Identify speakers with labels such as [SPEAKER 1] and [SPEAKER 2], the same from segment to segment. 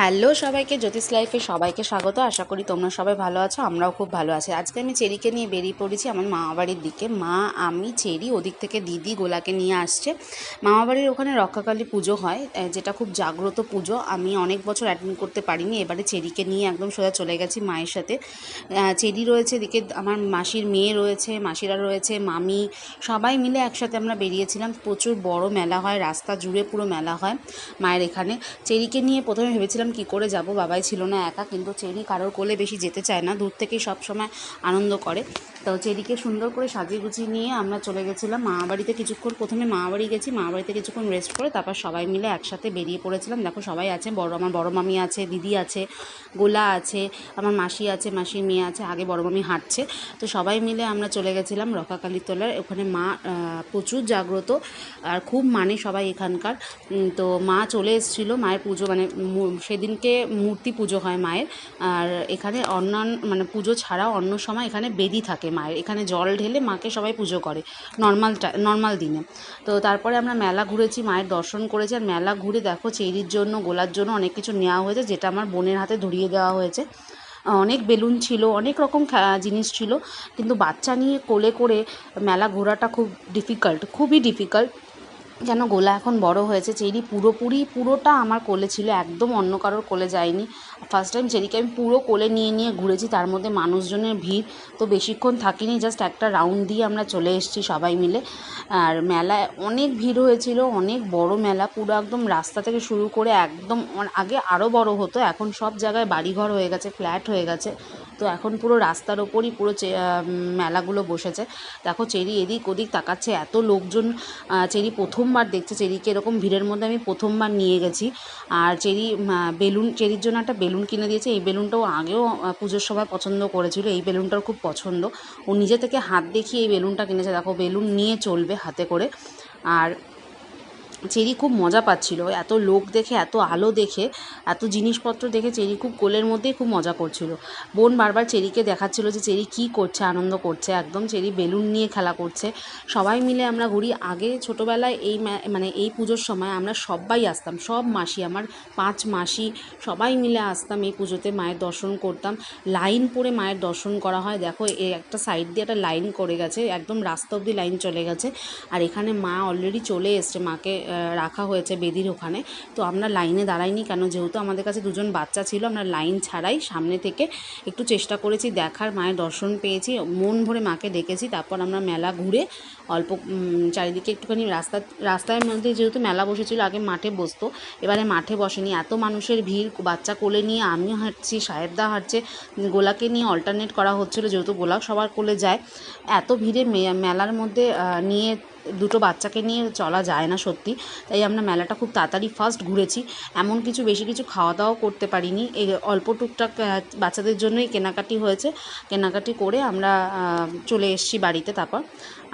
[SPEAKER 1] Hello সবাইকে, জ্যোতিষ লাইফে সবাইকে স্বাগত। আশা করি তোমরা সবাই ভালো আছো, আমরাও খুব ভালো আছি। আজকে আমি চেরিকে নিয়ে বেরিয়ে পড়েছি আমার মামা বাড়ির দিকে। মা, আমি, চেরি ওদিক থেকে দিদি গোলাকে নিয়ে আসছে। মামা বাড়ির ওখানে রক্ষাকালী পুজো হয় যেটা খুব জাগ্রত পুজো। আমি অনেক বছর অ্যাটেন্ড করতে পারিনি, এবারে চেরিকে নিয়ে একদম সোজা চলে গেছি মায়ের সাথে। চেরি রয়েছে, এদিকে আমার মাসির মেয়ে রয়েছে, মাসিরা রয়েছে, মামি, সবাই মিলে একসাথে আমরা বেরিয়েছিলাম। প্রচুর বড় মেলা হয়, রাস্তা জুড়ে পুরো মেলা হয় মায়ের এখানে। চেরিকে নিয়ে প্রথমে ভেবেছিলাম কি করে যাব? বাবাই ছিল না একা, কিন্তু চেরি কারোর কোলে বেশি যেতে চায় না। দূর থেকেই সব সময় আনন্দ করে। তো চেরিকে সুন্দর করে সাজিয়ে গুছিয়ে নিয়ে আমরা চলে গেছিলাম মামা বাড়িতে কিছুক্ষণ। প্রথমে মামা বাড়ি গেছি মামা বাড়িতে কিছুক্ষণ রেস্ট করে তারপর সবাই মিলে একসাথে বেরিয়ে পড়েছিলাম। দেখো, সবাই আছে, বড় আমার বড় মামি আছে, দিদি আছে, গোলা আছে, আমার মাসি আছে, মাসির মেয়ে আছে, আগে বড় মামি হাঁটছে। তো সবাই মিলে আমরা চলে গেছিলাম রকাকালী তলার ওখানে মা প্রচুর জাগ্রত আর খুব মানে সবাই এখানকার। তো মা চলে এসেছিল, মায়ের পুজো মানে মু- সেদিনকে মূর্তি পুজো হয় মায়ের। আর এখানে অন্যান্য মানে পুজো ছাড়াও অন্য সময় এখানে বেদি থাকে মায়ের। এখানে জল ঢেলে মাকে সবাই পুজো করে নর্মাল নর্মাল দিনে। তো তারপরে আমরা মেলা ঘুরেছি, মায়ের দর্শন করেছি। আর মেলা ঘুরে দেখো চেরির জন্য, গোলার জন্য অনেক কিছু নেওয়া হয়েছে, যেটা আমার বোনের হাতে ধরিয়ে দেওয়া হয়েছে। অনেক বেলুন ছিল, অনেক রকম জিনিস ছিল। কিন্তু বাচ্চা নিয়ে কোলে করে মেলা ঘোরাটা খুব ডিফিকাল্ট খুবই ডিফিকাল্ট যেন গোলা এখন বড় হয়েছে, চেরি পুরোপুরি, পুরোটা আমার কোলে ছিল, একদম অন্য কারোর কোলে যায়নি। ফার্স্ট টাইম চেরিকে আমি পুরো কোলে নিয়ে নিয়ে ঘুরেছি, তার মধ্যে মানুষজনের ভিড় তো বেশিক্ষণ থাকিনি জাস্ট একটা রাউন্ড দিয়ে আমরা চলে এসেছি সবাই মিলে। আর মেলায় অনেক ভিড় হয়েছিল, অনেক বড় মেলা, পুরো একদম রাস্তা থেকে শুরু করে একদম, আগে আরও বড় হতো, এখন সব জায়গায় বাড়িঘর হয়ে গেছে ফ্ল্যাট হয়ে গেছে। তো এখন পুরো রাস্তার ওপরই পুরো মেলাগুলো বসেছে। দেখো চেরি এদিক ওদিক তাকাচ্ছে, এত লোকজন চেরি প্রথমবার দেখছে, চেরিকে এরকম ভিড়ের মধ্যে আমি প্রথমবার নিয়ে গেছি। আর চেরি বেলুন, চেরির জন্য একটা বেলুন কিনে দিয়েছে। এই বেলুনটাও আগেও পুজোর সময় পছন্দ করেছিল, এই বেলুনটার খুব পছন্দ। ও নিজে থেকে হাত দেখিয়ে এই বেলুনটা কিনেছে। দেখো, বেলুন নিয়ে চলবে হাতে করে। আর চেরি খুব মজা পাচ্ছিল। এত লোক দেখে, এত আলো দেখে, এত জিনিসপত্র দেখে চেরি খুব কোলের মধ্যেই খুব মজা করছিল। বোন বারবার চেরিকে দেখাচ্ছিল যে চেরি কী করছে, আনন্দ করছে। একদম চেরি বেলুন নিয়ে খেলা করছে। সবাই মিলে আমরা ঘুরি। আগে ছোটোবেলায় এই মানে এই পুজোর সময় আমরা সবাই আসতাম। সব মাসি, আমার পাঁচ মাসি, সবাই মিলে আসতাম এই পুজোতে মায়ের দর্শন করতাম। লাইন পরে মায়ের দর্শন করা হয়। দেখো এই একটা সাইড দিয়ে একটা লাইন করে গেছে। একদম রাস্তা অবধি লাইন চলে গেছে। আর এখানে মা অলরেডি চলে এসছে মাকে রাখা হয়েছে বেদির ওখানে। তো আমরা লাইনে দাঁড়াইনি কেন? যেহেতু আমাদের কাছে দুজন বাচ্চা ছিল, আমরা লাইন ছাড়াই সামনে থেকে একটু চেষ্টা করেছি দেখার, মায়ের দর্শন পেয়েছি, মন ভরে মাকে ডেকেছি। তারপর আমরা মেলা ঘুরে অল্প চারিদিকে একটুখানি রাস্তা, রাস্তার মধ্যে যেহেতু মেলা বসেছিল, আগে মাঠে বসতো, এবারে মাঠে বসেনি। এত মানুষের ভিড়, বাচ্চা কোলে নিয়ে আমিও হাঁটছি, সাহেবদা হাঁটছে, গোলাকে নিয়ে অল্টারনেট করা হচ্ছিল, যেহেতু গোলা সবার কোলে যায়। এত ভিড়ে মেলার মধ্যে নিয়ে দুটো বাচ্চাকে নিয়ে চলা যায় না সত্যি। তাই আমরা মেলাটা খুব তাড়াতাড়ি ফার্স্ট ঘুরেছি। এমন কিছু বেশি কিছু খাওয়া দাওয়াও করতে পারিনি। এই অল্প টুকটাক বাচ্চাদের জন্যই কেনাকাটি হয়েছে। কেনাকাটি করে আমরা চলে এসেছি বাড়িতে তারপর।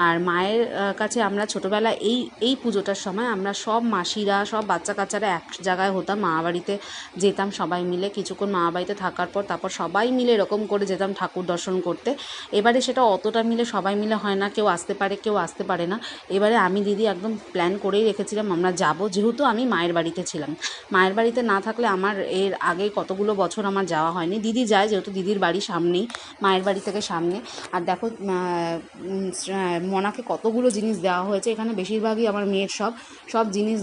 [SPEAKER 1] আর মায়ের কাছে আমরা ছোটোবেলায় এই এই পুজোটার সময় আমরা সব মাসিরা, সব বাচ্চা কাচ্চারা এক জায়গায় হতাম। মামা বাড়িতে যেতাম সবাই মিলে। কিছুক্ষণ মামা বাড়িতে থাকার পর তারপর সবাই মিলে এরকম করে যেতাম ঠাকুর দর্শন করতে। এবারে সেটা অতটা মিলে সবাই মিলে হয় না। কেউ আসতে পারে, কেউ আসতে পারে না। এবারে আমি দিদি একদম প্ল্যান করেই রেখেছিলাম, আমরা যাব। যেহেতু আমি মায়ের বাড়িতে ছিলাম। মায়ের বাড়িতে না থাকলে আমার এর আগে কতগুলো বছর আমার যাওয়া হয়নি। দিদি যায়, যেহেতু দিদির বাড়ি সামনেই, মায়ের বাড়ি থেকে সামনে। আর দেখো মনাকে কতগুলো জিনিস দেওয়া হয়েছে। এখানে বেশিরভাগই আমার মেয়ের সব সব জিনিস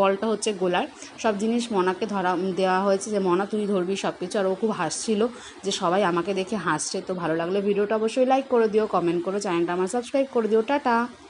[SPEAKER 1] বলটা হচ্ছে গোলার। সব জিনিস মনাকে ধরা, দেওয়া হয়েছে যে, মনা, তুই ধরবি সব কিছু আর ও খুব হাসছিল যে, সবাই আমাকে দেখে হাসছে। তো ভালো লাগলে ভিডিওটা অবশ্যই লাইক করে দিও কমেন্ট করো, চ্যানেলটা আমার সাবস্ক্রাইব করে দিও। টাটা!